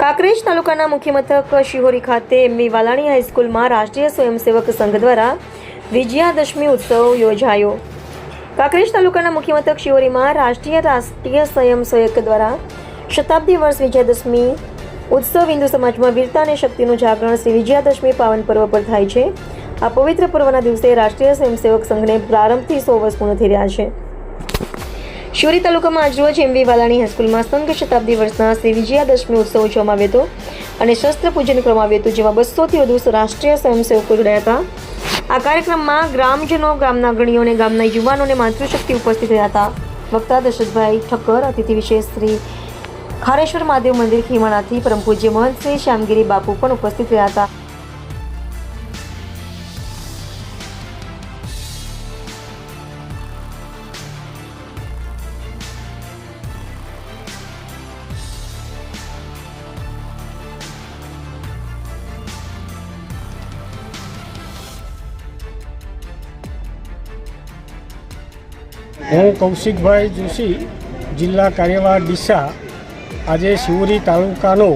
કાંકરેજ તાલુકાના મુખ્ય મથક શિહોરી ખાતે એમવી વાલાણી હાઈસ્કૂલમાં રાષ્ટ્રીય સ્વયંસેવક સંઘ દ્વારા વિજયાદશમી ઉત્સવ યોજાયો. કાંકરેજ તાલુકાના મુખ્ય મથક શિહોરીમાં રાષ્ટ્રીય રાષ્ટ્રીય સ્વયંસેવક દ્વારા શતાબ્દી વર્ષ વિજયાદશમી ઉત્સવ હિન્દુ સમાજમાં વીરતા અને શક્તિનું જાગરણ શ્રી વિજયાદશમી પાવન પર્વ પર થાય છે. આ પવિત્ર પર્વના દિવસે રાષ્ટ્રીય સ્વયંસેવક સંઘને પ્રારંભથી સો વર્ષ પૂર્ણ થઈ રહ્યા છે. શિવરી તાલુકામાં આજરોજ એમવી વાલાણી હાઈસ્કૂલમાં સંઘ શતાબ્દી વર્ષના શ્રી વિજયાદશમી ઉત્સવ ઉજવવામાં આવ્યો હતો અને શસ્ત્ર પૂજન કરવામાં આવ્યું હતું, જેમાં બસોથી વધુ રાષ્ટ્રીય સ્વયંસેવકો જોડાયા હતા. આ કાર્યક્રમમાં ગ્રામજનો, ગામના અગ્રણીઓ અને ગામના યુવાનોને માતૃશક્તિ ઉપસ્થિત રહ્યા હતા. વક્તા દશરથભાઈ ઠક્કર, અતિથિ વિશેષ શ્રી ખારેશ્વર મહાદેવ મંદિર ખીમાણાથી પરમ પૂજ્ય મહંત શ્રી શ્યામગીરી બાપુ પણ ઉપસ્થિત રહ્યા હતા. હું કૌશિકભાઈ જોશી, જિલ્લા કાર્યવાહ ડીસા, આજે શિવરી તાલુકાનો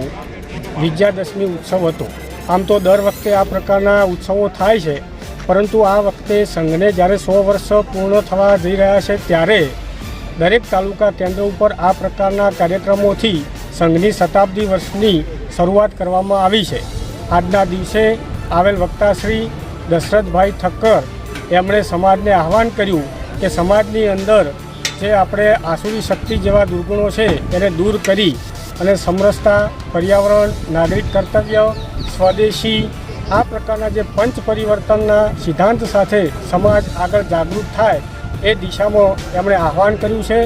વિજયાદશમી ઉત્સવ હતો. આમ તો દર વખતે આ પ્રકારના ઉત્સવો થાય છે, પરંતુ આ વખતે સંઘને જ્યારે સો વર્ષ પૂર્ણ થવા જઈ રહ્યા છે, ત્યારે દરેક તાલુકા કેન્દ્ર ઉપર આ પ્રકારના કાર્યક્રમોથી સંઘની શતાબ્દી વર્ષની શરૂઆત કરવામાં આવી છે. આજના દિવસે આવેલ વક્તાશ્રી દશરથભાઈ ઠક્કર, એમણે સમાજને આહવાન કર્યું કે સમાજની અંદર જે આપણે આસુરી શક્તિ જેવા દુર્ગુણો છે એને દૂર કરી અને સમરસતા, પર્યાવરણ, નાગરિક કર્તવ્ય, સ્વદેશી, આ પ્રકારના જે પંચ પરિવર્તનના સિદ્ધાંત સાથે સમાજ આગળ જાગૃત થાય એ દિશામાં એમણે આહવાન કર્યું છે.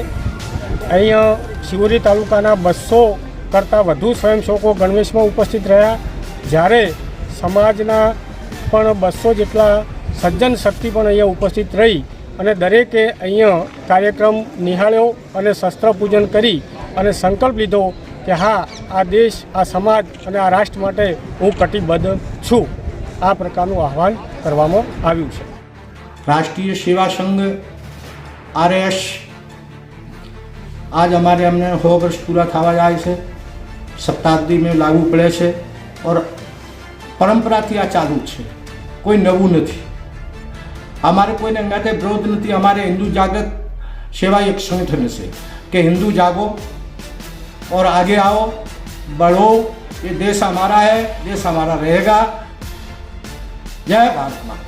અહીંયા શિવરી તાલુકાના બસો કરતાં વધુ સ્વયંસેવકો ગણવેશમાં ઉપસ્થિત રહ્યા. જ્યારે સમાજના પણ બસો જેટલા સજ્જન શક્તિ પણ અહીંયા ઉપસ્થિત રહી. અને દરેકે અહીંયા કાર્યક્રમ નિહાળ્યો અને શસ્ત્રપૂજન કરી અને સંકલ્પ લીધો કે હા, આ દેશ, આ સમાજ અને આ રાષ્ટ્ર માટે હું કટિબદ્ધ છું. આ પ્રકારનું આહવાન કરવામાં આવ્યું છે. રાષ્ટ્રીય સેવા સંઘ આર એસ આજ અમારે અમને સો વર્ષ પૂરા થવા જાય છે. સપ્તાબ્દી મેં લાગુ પડે છે. ઓર પરંપરાથી આ ચાલુ છે. કોઈ નવું નથી. અમારે કોઈને અંગાતે વિરોધ નથી અમારે હિન્દુ જાગૃત સેવા એક સંગઠન છે કે હિન્દू जागो और आगे आओ बढ़ो ये देश हमारा है देश हमारा रहेगा जय भारत माता